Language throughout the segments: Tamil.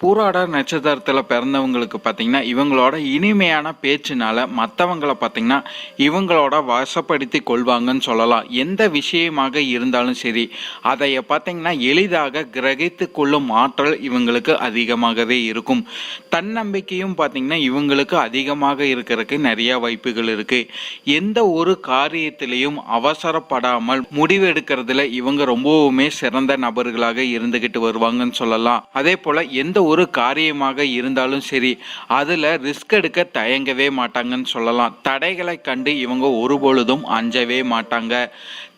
பூராட நட்சத்திரத்தில் பிறந்தவங்களுக்கு பார்த்தீங்கன்னா இவங்களோட இனிமையான பேச்சுனால மற்றவங்களை பார்த்தீங்கன்னா இவங்களோட வசப்படுத்தி கொள்வாங்கன்னு சொல்லலாம். எந்த விஷயமாக இருந்தாலும் சரி அதை பார்த்தீங்கன்னா எளிதாக கிரகித்து கொள்ளும் ஆற்றல் இவங்களுக்கு அதிகமாகவே இருக்கும். தன்னம்பிக்கையும் பார்த்தீங்கன்னா இவங்களுக்கு அதிகமாக இருக்கிறதுக்கு நிறைய வாய்ப்புகள் இருக்கு. எந்த ஒரு காரியத்திலையும் அவசரப்படாமல் முடிவெடுக்கிறதுல இவங்க ரொம்பவுமே சிறந்த நபர்களாக இருந்துகிட்டு வருவாங்கன்னு சொல்லலாம். அதே போல எந்த ஒரு காரியமாக இருந்தாலும் சரி அதில் ரிஸ்க் எடுக்க தயங்கவே மாட்டாங்கன்னு சொல்லலாம். தடைகளை கண்டு இவங்க ஒருபொழுதும் அஞ்சவே மாட்டாங்க.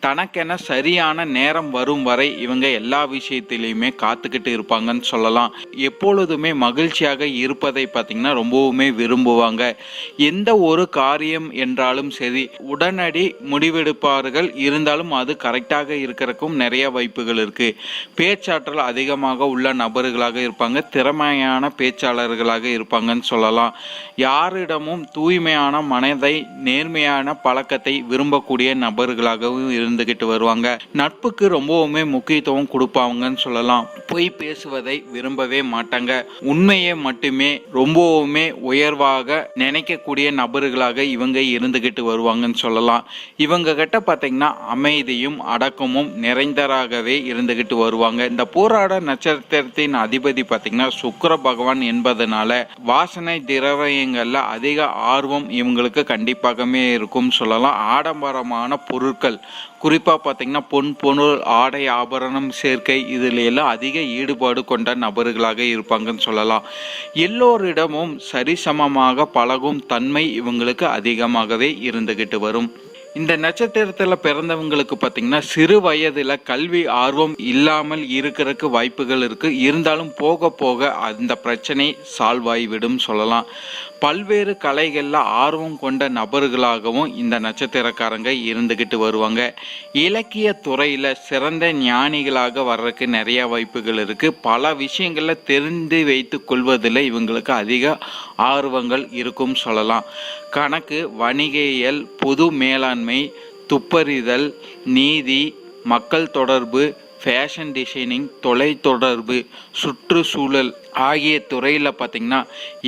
தனக்கென சரியான நேரம் வரும் வரை இவங்க எல்லா விஷயத்திலையுமே காத்துக்கிட்டு இருப்பாங்கன்னு சொல்லலாம். எப்பொழுதுமே மகிழ்ச்சியாக இருப்பதை பார்த்தீங்கன்னா ரொம்பவுமே விரும்புவாங்க. எந்த ஒரு காரியம் என்றாலும் சரி உடனடி முடிவெடுப்பார்கள். இருந்தாலும் அது கரெக்டாக இருக்கிறக்கும் நிறைய வாய்ப்புகள் இருக்கு. பேச்சாற்றல் அதிகமாக உள்ள நபர்களாக இருப்பாங்க. திறமையான பேச்சாளர்களாக இருப்பாங்கன்னு சொல்லலாம். யாரிடமும் தூய்மையான மனதை நேர்மையான பழக்கத்தை விரும்பக்கூடிய நபர்களாகவும் இருந்துகிட்டு வருவாங்க. நட்புக்கு ரொம்பவுமே முக்கியத்துவம் கொடுப்பாங்கன்னு சொல்லலாம். பொய் பேசுவதை விரும்பவே மாட்டாங்க. உண்மையை மட்டுமே ரொம்பவுமே உயர்வாக நினைக்கக்கூடிய நபர்களாக இவங்க இருந்துகிட்டு வருவாங்கன்னு சொல்லலாம். இவங்க கிட்ட பார்த்தீங்கன்னா அமைதியும் அடக்கமும் நிறைந்தராகவே இருந்துகிட்டு வருவாங்க. இந்த போராட நட்சத்திரத்தின் அதிபதி பார்த்தீங்கன்னா சுக்கர பகவான் என்பதனால வாசனை திரவியங்களில் அதிக ஆர்வம் இவங்களுக்கு கண்டிப்பாகவே இருக்கும் சொல்லலாம். ஆடம்பரமான பொருட்கள் குறிப்பாக பார்த்தீங்கன்னா பொன் பொருள் ஆடை ஆபரணம் சேர்க்கை இதில் எல்லாம் அதிக ஈடுபாடு கொண்ட நபர்களாக இருப்பாங்கன்னு சொல்லலாம். எல்லோரிடமும் சரிசமமாக பழகும் தன்மை இவங்களுக்கு அதிகமாகவே இருந்துகிட்டு வரும். இந்த நட்சத்திரத்தில் பிறந்தவங்களுக்கு பார்த்திங்கன்னா சிறு வயதில் கல்வி ஆர்வம் இல்லாமல் இருக்கிறதுக்கு வாய்ப்புகள் இருக்குது இருந்தாலும் போக போக அந்த பிரச்சனை சால்வ் ஆகிவிடும் சொல்லலாம். பல்வேறு கலைகளில் ஆர்வம் கொண்ட நபர்களாகவும் இந்த நட்சத்திரக்காரங்க இருந்துக்கிட்டு வருவாங்க. இலக்கிய துறையில் சிறந்த ஞானிகளாக வர்றதுக்கு நிறைய வாய்ப்புகள் இருக்குது பல விஷயங்களில் தெரிந்து வைத்து கொள்வதில் இவங்களுக்கு அதிக ஆர்வங்கள் இருக்கும் சொல்லலாம். கணக்கு வணிகியல் பொது மேலாண்மை துப்பறிதல் நீதி மக்கள் தொடர்பு ஃபேஷன் டிசைனிங் தொலைத்தொடர்பு சுற்றுச்சூழல் ஆகிய துறையில் பார்த்திங்கன்னா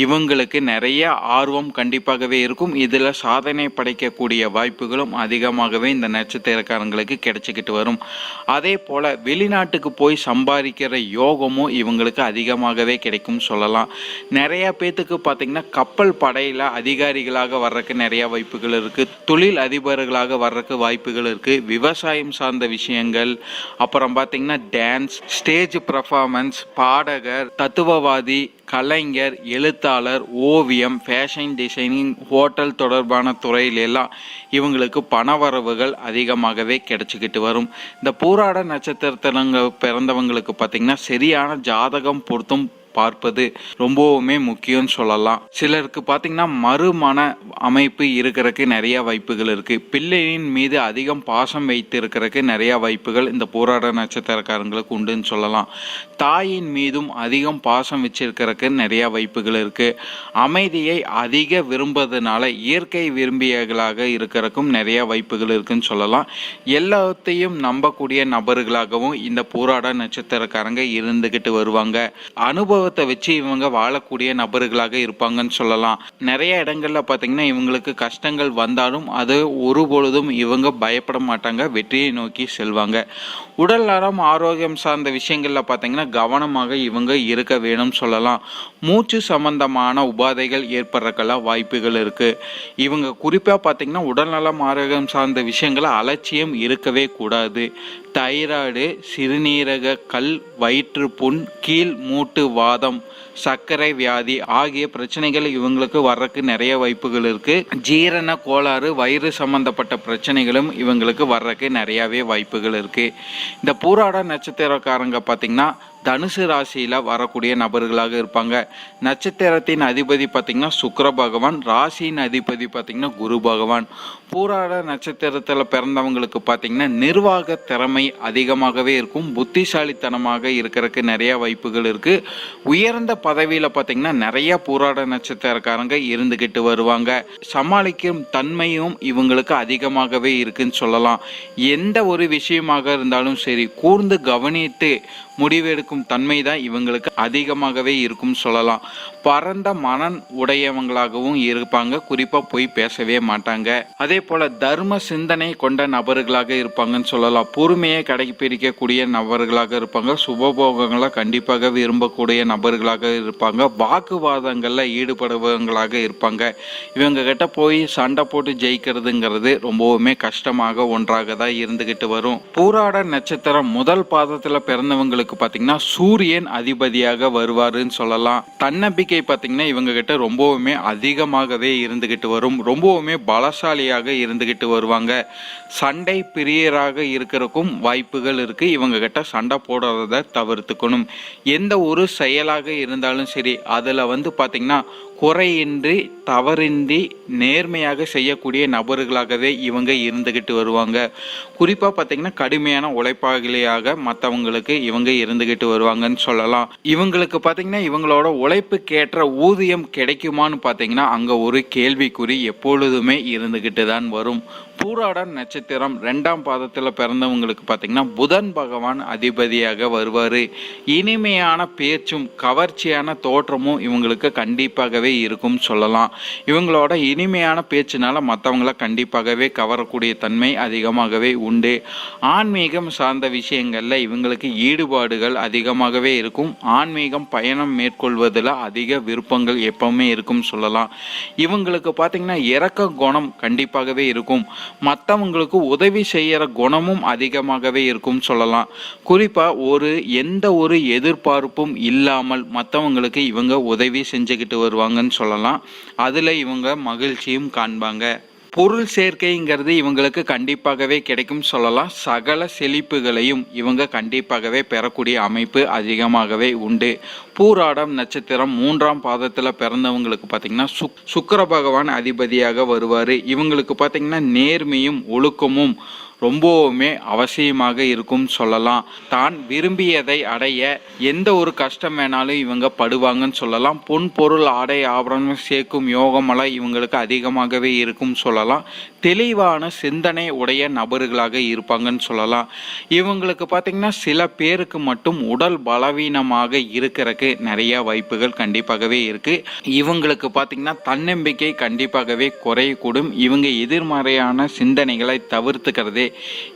இவங்களுக்கு நிறைய ஆர்வம் கண்டிப்பாகவே இருக்கும். இதில் சாதனை படைக்கக்கூடிய வாய்ப்புகளும் அதிகமாகவே இந்த நட்சத்திரக்காரங்களுக்கு கிடைச்சிக்கிட்டு வரும். அதே போல் வெளிநாட்டுக்கு போய் சம்பாதிக்கிற யோகமும் இவங்களுக்கு அதிகமாகவே கிடைக்கும் சொல்லலாம். நிறைய பேத்துக்கு பார்த்திங்கன்னா கப்பல் படையில் அதிகாரிகளாக வர்றதுக்கு நிறைய வாய்ப்புகள் இருக்குது தொழில் அதிபர்களாக வர்றதுக்கு வாய்ப்புகள் இருக்குது விவசாயம் சார்ந்த விஷயங்கள் அப்புறம் பார்த்திங்கன்னா டான்ஸ் ஸ்டேஜ் பர்ஃபார்மன்ஸ் பாடகர் தத்துவ தத்துவவாதி கலைஞர் எழுத்தாளர் ஓவியம் ஃபேஷன் டிசைனிங் ஹோட்டல் தொடர்பான துறையிலெல்லாம் இவங்களுக்கு பணவரவுகள் அதிகமாகவே கிடைச்சிக்கிட்டு வரும். இந்த பூராட நட்சத்திரத்திலங்க பிறந்தவங்களுக்கு பார்த்திங்கன்னா சரியான ஜாதகம் பொருத்தும் பார்ப்பது ரொம்பவுமே முக்கியம்னு சொல்லலாம். சிலருக்கு பார்த்தீங்கன்னா மறுமண அமைப்பு இருக்கிறதுக்கு நிறைய வாய்ப்புகள் இருக்கு. பிள்ளையின் மீது அதிகம் பாசம் வைத்து இருக்கிறதுக்கு நிறைய வாய்ப்புகள் இந்த போராட நட்சத்திரக்காரங்களுக்கு உண்டுன்னு சொல்லலாம். தாயின் மீதும் அதிகம் பாசம் வச்சிருக்கிறதுக்கு நிறைய வாய்ப்புகள் இருக்கு. அமைதியை அதிக விரும்புவதனால இயற்கை விரும்பியர்களாக இருக்கிறக்கும் நிறைய வாய்ப்புகள் இருக்குன்னு சொல்லலாம். எல்லாத்தையும் நம்பக்கூடிய நபர்களாகவும் இந்த போராட நட்சத்திரக்காரங்க இருந்துகிட்டு வருவாங்க. அனுபவ அனுபவத்தை வச்சு இவங்க வாழக்கூடிய நபர்களாக இருப்பாங்கன்னு சொல்லலாம். நிறைய இடங்கள்ல பார்த்தீங்கன்னா இவங்களுக்கு கஷ்டங்கள் வந்தாலும் அது ஒருபொழுதும் இவங்க பயப்பட மாட்டாங்க வெற்றியை நோக்கி செல்வாங்க. உடல் நலம் ஆரோக்கியம் சார்ந்த விஷயங்கள்ல பார்த்தீங்கன்னா கவனமாக இவங்க இருக்க வேணும்னு சொல்லலாம். மூச்சு சம்பந்தமான உபாதைகள் ஏற்படுறக்கெல்லாம் வாய்ப்புகள் இருக்கு. இவங்க குறிப்பா பார்த்தீங்கன்னா உடல்நலம் ஆரோக்கியம் சார்ந்த விஷயங்களை அலட்சியம் இருக்கவே கூடாது. தைராய்டு சிறுநீரக கல் வயிற்றுப்புண் கீழ் மூட்டு வாதம் சர்க்கரை வியாதி ஆகிய பிரச்சனைகள் இவங்களுக்கு வர்றதுக்கு நிறைய வாய்ப்புகள் இருக்கு. ஜீரண கோளாறு வயிறு சம்பந்தப்பட்ட பிரச்சனைகளும் இவங்களுக்கு வர்றதுக்கு நிறையவே வாய்ப்புகள் இருக்கு. இந்த பூராட நட்சத்திரக்காரங்க பார்த்தீங்கன்னா தனுசு ராசியில் வரக்கூடிய நபர்களாக இருப்பாங்க. நட்சத்திரத்தின் அதிபதி பார்த்திங்கன்னா சுக்கர பகவான் ராசியின் அதிபதி பார்த்திங்கன்னா குரு பகவான். பூராட நட்சத்திரத்தில் பிறந்தவங்களுக்கு பார்த்திங்கன்னா நிர்வாக திறமை அதிகமாகவே இருக்கும். புத்திசாலித்தனமாக இருக்கிறதுக்கு நிறைய வாய்ப்புகள் இருக்குது உயர்ந்த பதவியில பார்த்தீங்கன்னா நிறைய பூராட நட்சத்திரக்காரங்க இருந்துகிட்டு வருவாங்க. சமாளிக்கும் தன்மையும் இவங்களுக்கு அதிகமாகவே இருக்குன்னு சொல்லலாம். எந்த ஒரு விஷயமாக இருந்தாலும் சரி கூர்ந்து கவனித்து முடிவெடுக்கும் தன்மை தான் இவங்களுக்கு அதிகமாகவே இருக்கும் சொல்லலாம். பரந்த மனன் உடையவங்களாகவும் இருப்பாங்க. குறிப்பா போய் பேசவே மாட்டாங்க. அதே போல தர்ம சிந்தனை கொண்ட நபர்களாக இருப்பாங்கன்னு சொல்லலாம். பொறுமையை கடைபிடிக்கக்கூடிய நபர்களாக இருப்பாங்க. சுபபோகங்களை கண்டிப்பாக விரும்பக்கூடிய நபர்களாக இருப்பாங்க. வாக்குவாதங்கள்ல ஈடுபடுபவங்களாக இருப்பாங்க. இவங்க கிட்ட போய் சண்டை போட்டு ஜெயிக்கிறதுங்கிறது ரொம்பவுமே கஷ்டமாக ஒன்றாக தான் இருந்துகிட்டு வரும். பூராட நட்சத்திரம் முதல் பாதத்துல பிறந்தவங்களுக்கு பாத்தீங்கன்னா சூரியன் அதிபதியாக வருவாருன்னு சொல்லலாம். தன்னம்பிக்கை பாத்தீங்கன்னா இவங்க கிட்ட ரொம்பவுமே அதிகமாகவே இருந்துகிட்டு வரும். ரொம்பவுமே பலசாலியாக இருந்துகிட்டு வருவாங்க. சண்டை பிரியராக இருக்கிறக்கும் வாய்ப்புகள் இருக்கு. இவங்க கிட்ட சண்டை போடுறத தவிர்த்துக்கணும். எந்த ஒரு செயலாக இருந்தாலும் சரி அதுல வந்து பாத்தீங்கன்னா குறையின்றி தவறின்றி நேர்மையாக செய்யக்கூடிய நபர்களாகவே இவங்க இருந்துக்கிட்டு வருவாங்க. குறிப்பாக பார்த்தீங்கன்னா கடுமையான உழைப்பாளியாக மற்றவங்களுக்கு இவங்க இருந்துக்கிட்டு வருவாங்கன்னு சொல்லலாம். இவங்களுக்கு பார்த்தீங்கன்னா இவங்களோட உழைப்புக்கேற்ற ஊதியம் கிடைக்குமான்னு பார்த்தீங்கன்னா அங்கே ஒரு கேள்விக்குறி எப்பொழுதுமே இருந்துக்கிட்டு தான் வரும். பூராடன் நட்சத்திரம் ரெண்டாம் பாதத்தில் பிறந்தவங்களுக்கு பார்த்தீங்கன்னா புதன் பகவான் அதிபதியாக வருவார். இனிமையான பேச்சும் கவர்ச்சியான தோற்றமும் இவங்களுக்கு கண்டிப்பாகவே இருக்கும் சொல்லலாம். இவங்களோட இனிமையான பேச்சுனால மற்றவங்கள கண்டிப்பாகவே கவரக்கூடிய தன்மை அதிகமாகவே உண்டு. ஆன்மீகம் சார்ந்த விஷயங்களில் இவங்களுக்கு ஈடுபாடுகள் அதிகமாகவே இருக்கும். ஆன்மீகம் பயணம் மேற்கொள்வதில் அதிக விருப்பங்கள் எப்பவுமே இருக்கும் சொல்லலாம். இவங்களுக்கு பார்த்தீங்கன்னா இறக்க குணம் கண்டிப்பாகவே இருக்கும். மற்றவங்களுக்கு உதவி செய்யற குணமும் அதிகமாகவே இருக்கும் சொல்லலாம். குறிப்பா ஒரு எந்த ஒரு எதிர்பார்ப்பும் இல்லாமல் மற்றவங்களுக்கு இவங்க உதவி செஞ்சுக்கிட்டு வருவாங்கன்னு சொல்லலாம். அதுல இவங்க மகிழ்ச்சியும் காண்பாங்க. பொருள் சேர்க்கைங்கிறது இவங்களுக்கு கண்டிப்பாகவே கிடைக்கும் சொல்லலாம். சகல செழிப்புகளையும் இவங்க கண்டிப்பாகவே பெறக்கூடிய அமைப்பு அதிகமாகவே உண்டு. பூராடம் நட்சத்திரம் மூன்றாம் பாதத்தில் பிறந்தவங்களுக்கு பார்த்தீங்கன்னா சுக் சுக்கர பகவான் அதிபதியாக வருவார். இவங்களுக்கு பார்த்தீங்கன்னா நேர்மையும் ஒழுக்கமும் ரொம்பவுமே அவசியமாக இருக்கும் சொல்லலாம். தான் விரும்பியதை அடைய எந்த ஒரு கஷ்டம் வேணாலும் இவங்க படுவாங்கன்னு சொல்லலாம். பொன் பொருள் ஆடை ஆபரணம் சேர்க்கும் யோகமெல்லாம் இவங்களுக்கு அதிகமாகவே இருக்கும் சொல்லலாம். தெளிவான சிந்தனை உடைய நபர்களாக இருப்பாங்கன்னு சொல்லலாம். இவங்களுக்கு பார்த்தீங்கன்னா சில பேருக்கு மட்டும் உடல் பலவீனமாக இருக்கிற இருக்கிறதுக்கு நிறைய வாய்ப்புகள் கண்டிப்பாகவே இருக்கு. இவங்களுக்கு பார்த்தீங்கன்னா தன்னம்பிக்கை கண்டிப்பாகவே குறையக்கூடும். இவங்க எதிர்மறையான சிந்தனைகளை தவிர்த்துக்கிறதே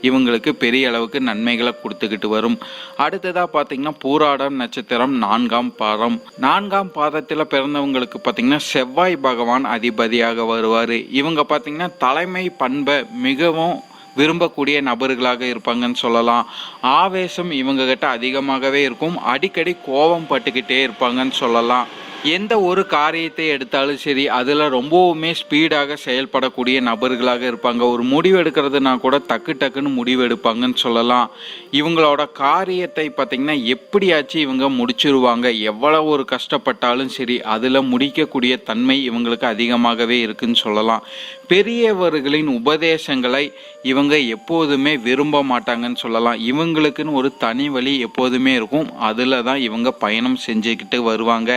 இவங்களுக்கு பெரிய அளவுக்கு நன்மைகளை கொடுத்துக்கிட்டு வரும். அடுத்ததாக பார்த்தீங்கன்னா பூராடம் நட்சத்திரம் நான்காம் பாதம். நான்காம் பாதத்தில் பிறந்தவங்களுக்கு பார்த்தீங்கன்னா செவ்வாய் பகவான் அதிபதியாக வருவார். இவங்க பார்த்தீங்கன்னா தலைமை பண்பை மிகவும் விரும்பக்கூடிய நபர்களாக இருப்பாங்கன்னு சொல்லலாம். ஆவேசம் இவங்க கிட்ட அதிகமாகவே இருக்கும். அடிக்கடி கோபம் பட்டுக்கிட்டே இருப்பாங்கன்னு சொல்லலாம். எந்த ஒரு காரியத்தை எடுத்தாலும் சரி அதில் ரொம்பவுமே ஸ்பீடாக செயல்படக்கூடிய நபர்களாக இருப்பாங்க. ஒரு முடிவு எடுக்கிறதுனா கூட டக்கு டக்குன்னு முடிவு எடுப்பாங்கன்னு சொல்லலாம். இவங்களோட காரியத்தை பார்த்திங்கன்னா எப்படியாச்சும் இவங்க முடிச்சிருவாங்க. எவ்வளவு ஒரு கஷ்டப்பட்டாலும் சரி அதில் முடிக்கக்கூடிய தன்மை இவங்களுக்கு அதிகமாகவே இருக்குன்னு சொல்லலாம். பெரியவர்களின் உபதேசங்களை இவங்க எப்போதுமே விரும்ப மாட்டாங்கன்னு சொல்லலாம். இவங்களுக்குன்னு ஒரு தனி வழி எப்போதுமே இருக்கும். அதில் தான் இவங்க பயணம் செஞ்சுக்கிட்டு வருவாங்க.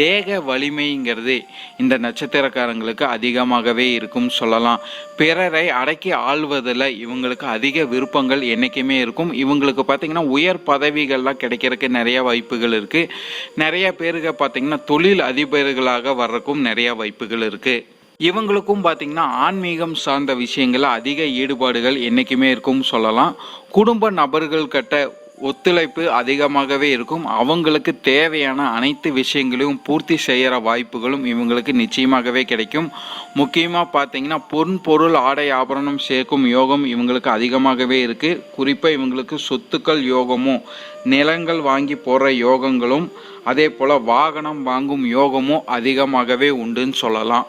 தேக வலிமைங்கிறது இந்த நட்சத்திரக்காரங்களுக்கு அதிகமாகவே இருக்கும் சொல்லலாம். பிறரை அடக்கி ஆள்வதில் இவங்களுக்கு அதிக விருப்பங்கள் என்றைக்குமே இருக்கும். இவங்களுக்கு பார்த்திங்கன்னா உயர் பதவிகள்லாம் கிடைக்கிறதுக்கு நிறைய வாய்ப்புகள் இருக்குது நிறைய பேருக்கு பார்த்தீங்கன்னா தொழில் அதிபர்களாக வர்றதுக்கும் நிறைய வாய்ப்புகள் இருக்குது இவங்களுக்கும் பார்த்தீங்கன்னா ஆன்மீகம் சார்ந்த விஷயங்களில் அதிக ஈடுபாடுகள் என்றைக்குமே இருக்கும் சொல்லலாம். குடும்ப நபர்கள் கட்ட ஒத்துழைப்பு அதிகமாகவே இருக்கும். அவங்களுக்கு தேவையான அனைத்து விஷயங்களையும் பூர்த்தி செய்கிற வாய்ப்புகளும் இவங்களுக்கு நிச்சயமாகவே கிடைக்கும். முக்கியமாக பார்த்தீங்கன்னா பொன் பொருள் ஆடை ஆபரணம் சேர்க்கும் யோகம் இவங்களுக்கு அதிகமாகவே இருக்குது குறிப்பாக இவங்களுக்கு சொத்துக்கள் யோகமும் நிலங்கள் வாங்கி போகிற யோகங்களும் அதே போல் வாகனம் வாங்கும் யோகமும் அதிகமாகவே உண்டுன்னு சொல்லலாம்.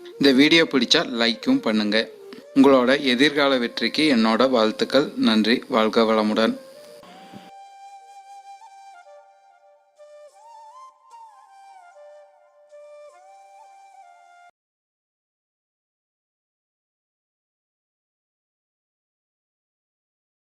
இந்த வீடியோ பிடிச்சா லைக்கும் பண்ணுங்கள் உங்களோட எதிர்கால வெற்றிக்கு என்னோட வாழ்த்துக்கள். நன்றி. வாழ்க வளமுடன்.